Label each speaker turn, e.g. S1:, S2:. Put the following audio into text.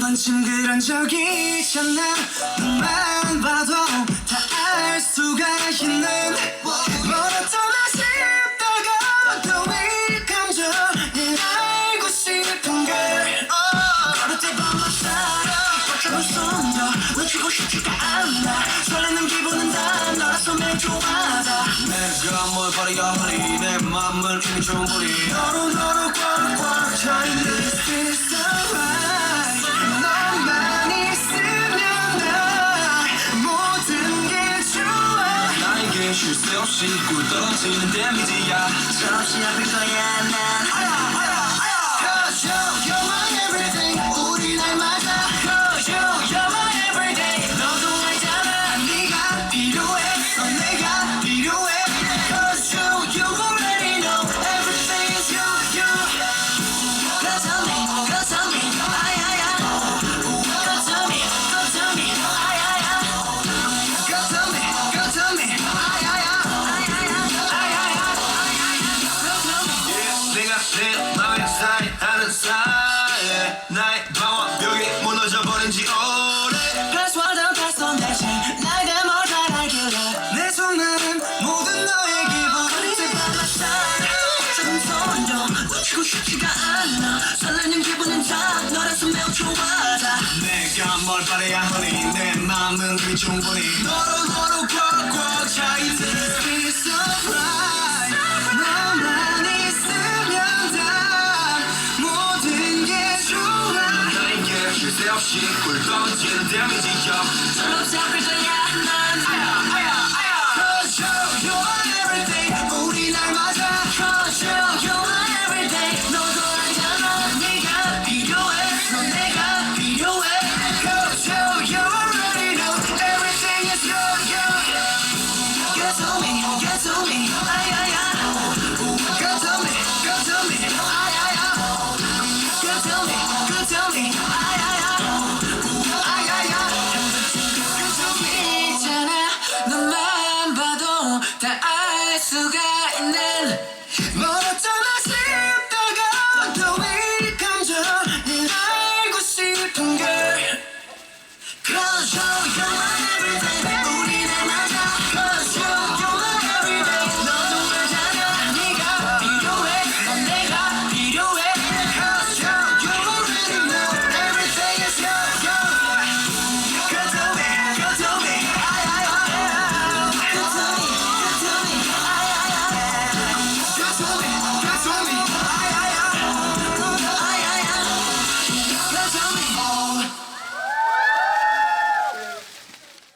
S1: 번쯤 그런 적이 있잖아 눈만 봐도 다 알 수가 있는 멀었던 아쉽다가 더위 감정 늘 알고 싶은 걸. 걸을 때 꽉잡은 손도 놓치고 싶지가 않아. 설레는 기분은 다 너라서 매일 좋아하다.
S2: 내가 뭘 하니 내 맘은 이미 충분히
S1: 너로 너로 꽉꽉 차있는 is
S2: 쉴 새 없이 꿀 떨어지는 데미지야
S1: 철없이 아플 거야 난 놓치고 싶지가 않아. 설레는 기분은 다 너라서 매우 좋아하다.
S2: 내가 뭘 바라야 하니 내 맘은 이미 충분히
S1: 너로 너로 꽉꽉 차있는 It's alright. 너만 있으면 다. 모든 게 좋아.
S2: 나에게 쉴새 없이 꿀 떨어지는 데미지야
S1: 철없이 아플 거야 난 멀었잖아. 싶다가 더 이리 감정 늘 알고 싶은 걸.